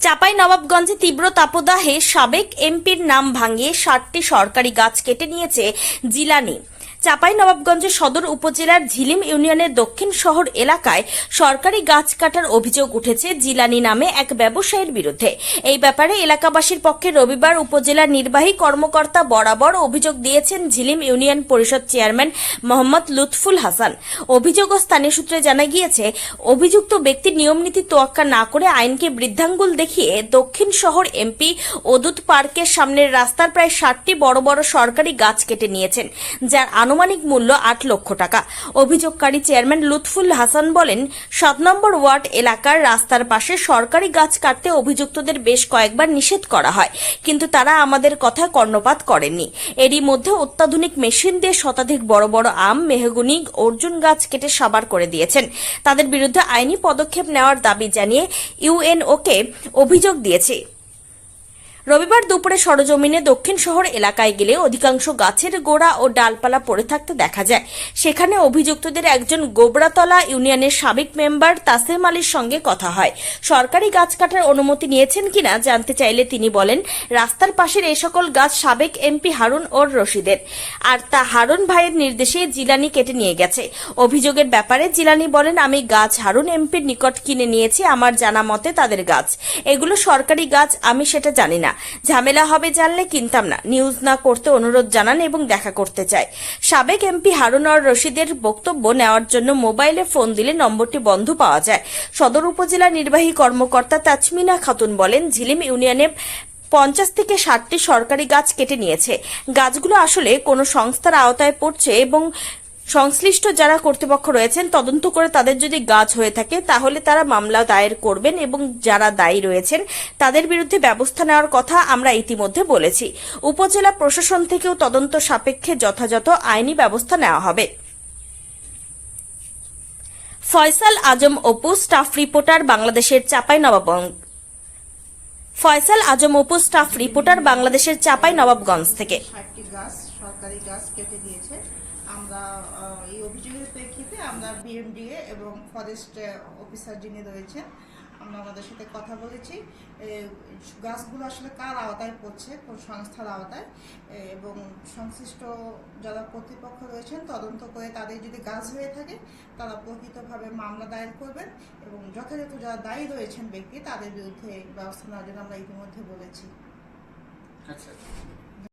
চাপাই নবাবগঞ্জে তীব্র তাপদাহে সাবেক এমপির নাম ভাঙিয়ে সাতটি সরকারি গাছ কেটে নিয়েছে জিলানি। চাপাই নবাবগঞ্জের সদর উপজেলার ঝিলিম ইউনিয়নের দক্ষিণ শহর এলাকায় সরকারি গাছ কাটার অভিযোগ উঠেছে জিলানি নামে এক ব্যবসায়ীর বিরুদ্ধে। এই ব্যাপারে এলাকাবাসীর পক্ষে রবিবার উপজেলার নির্বাহী কর্মকর্তা বরাবর অভিযোগ দিয়েছেন ঝিলিম ইউনিয়ন পরিষদ চেয়ারম্যান মোহাম্মদ লুৎফুল হাসান। অভিযোগ ও স্থানীয় সূত্রে জানা গিয়েছে, অভিযুক্ত ব্যক্তি নিয়মনীতি তোয়াক্কা না করে আইনকে বৃদ্ধাঙ্গুল দেখিয়ে দক্ষিণ শহর এমপি অদূত পার্কের সামনের রাস্তার প্রায় ষাটটি বড় বড় সরকারি গাছ কেটে নিয়েছেন, যার আনুমানিক মূল্য আট লক্ষ টাকা। অভিযোগকারী চেয়ারম্যান লুৎফুল হাসান বলেন, সাত নম্বর ওয়ার্ড এলাকার রাস্তার পাশে সরকারি গাছ কাটতে অভিযুক্তদের বেশ কয়েকবার নিষেধ করা হয়, কিন্তু তারা আমাদের কথায় কর্ণপাত করেননি। এরই মধ্যে অত্যাধুনিক মেশিন দিয়ে শতাধিক বড় বড় আম, মেহগুনি, অর্জুন গাছ কেটে সাবার করে দিয়েছেন। তাদের বিরুদ্ধে আইনি পদক্ষেপ নেওয়ার দাবি জানিয়ে ইউএনওকে অভিযোগ দিয়েছে। রবিবার দুপুরে সরজমিনে দক্ষিণ শহর এলাকায় গেলে অধিকাংশ গাছের গোড়া ও ডালপালা পড়ে থাকতে দেখা যায়। সেখানে অভিযুক্তদের একজন গোবরাতলা ইউনিয়নের সাবেক মেম্বার তাসেম আলীর সঙ্গে কথা হয়। সরকারি গাছ কাটার অনুমতি নিয়েছেন কিনা জানতে চাইলে তিনি বলেন, রাস্তার পাশের এই সকল গাছ সাবেক এমপি হারুন ওর রশিদের। আর তা হারুন ভাইয়ের নির্দেশে জিলানি কেটে নিয়ে গেছে। অভিযোগের ব্যাপারে জিলানি বলেন, আমি গাছ হারুন এমপির নিকট কিনে নিয়েছি, আমার জানা মতে তাদের গাছ। এগুলো সরকারি গাছ, আমি সেটা জানি না। ঝামেলা হবে জানলে কিনতাম না। নিউজ না করতে অনুরোধ জানান এবং দেখা করতে চাই। সাবেক এমপি হারুন আর রশিদের বক্তব্য নেওয়ার জন্য মোবাইলে ফোন দিলে নম্বরটি বন্ধ পাওয়া যায়। সদর উপজেলা নির্বাহী কর্মকর্তা তাজমিনা খাতুন বলেন, ঝিলিম ইউনিয়নে পঞ্চাশ থেকে ষাটটি সরকারি গাছ কেটে নিয়েছে। গাছগুলো আসলে কোনো সংস্থার আওতায় পড়ছে এবং সংশ্লিষ্ট যারা কর্তৃপক্ষ রয়েছেন, তদন্ত করে তাদের যদি গাছ হয়ে থাকে, তাহলে তারা মামলা দায়ের করবেন এবং যারা দায়ী রয়েছেন, তাদের বিরুদ্ধে ব্যবস্থা নেওয়ার কথা আমরা ইতিমধ্যে বলেছি। উপজেলা প্রশাসন থেকেও তদন্ত সাপেক্ষে যথাযথ আইনি ব্যবস্থা নেওয়া হবে। ফয়সাল আজম অপু, স্টাফ রিপোর্টার, বাংলাদেশের চাপাই নবাবগঞ্জ। ফয়সাল আজম অপু, স্টাফ রিপোর্টার, বাংলাদেশের চাপাই নবাবগঞ্জ থেকে। সরকারি গাছ কেটে দিয়েছে। আমরা এই অভিযোগের প্রেক্ষিতে আমরা বিএমডিএ এবং ফরেস্ট অফিসার যিনি রয়েছেন, আমরা আমাদের সাথে কথা বলেছি। গাছগুলো আসলে কার আওতায় পড়ছে? কোন সংস্থার আওতায়? এবং সংশ্লিষ্ট যারা কর্তৃপক্ষ রয়েছেন, তদন্ত করে তাদের যদি গাছ হয়ে থাকে, তারা প্রকৃতভাবে মামলা দায়ের করবেন এবং যথাযথ যারা দায়ী রয়েছেন ব্যক্তি, তাদের বিরুদ্ধে ব্যবস্থা নেওয়ার জন্য আমরা ইতিমধ্যে বলেছি। আচ্ছা।